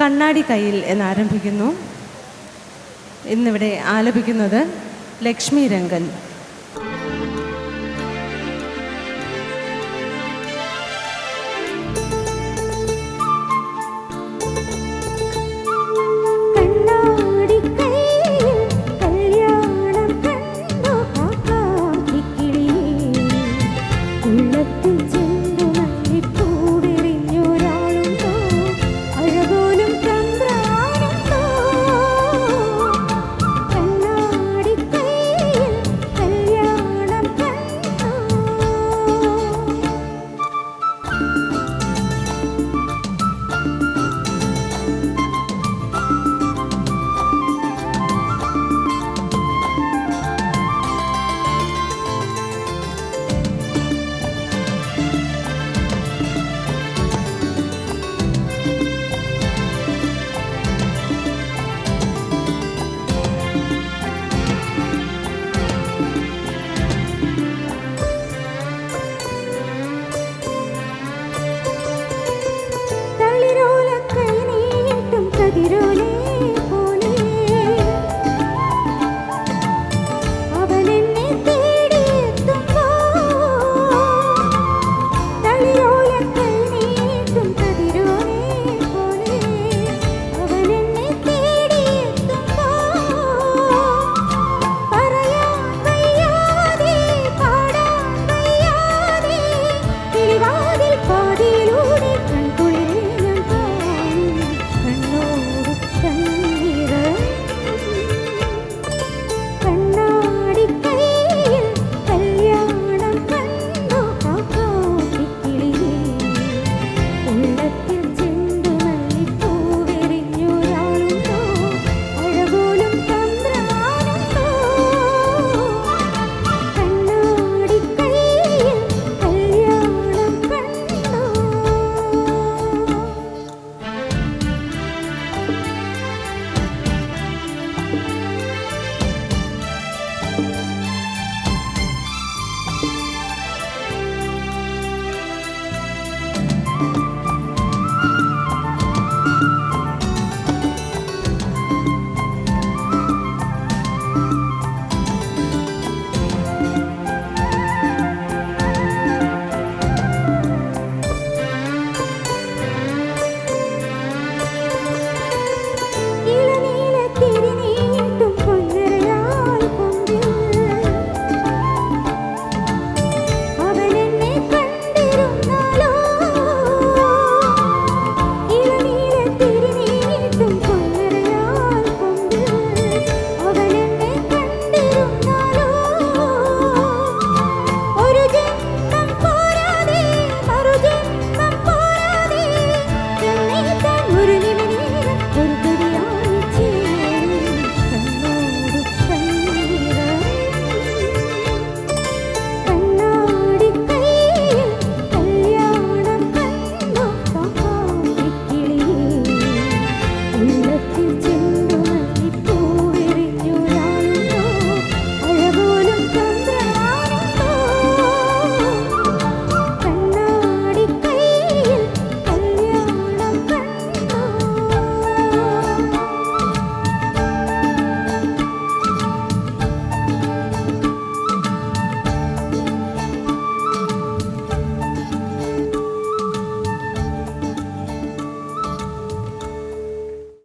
കണ്ണാടി കയ്യിൽ എന്നാരംഭിക്കുന്നു. ഇന്നിവിടെ ആലപിക്കുന്നത് ലക്ഷ്മി രംഗൻ.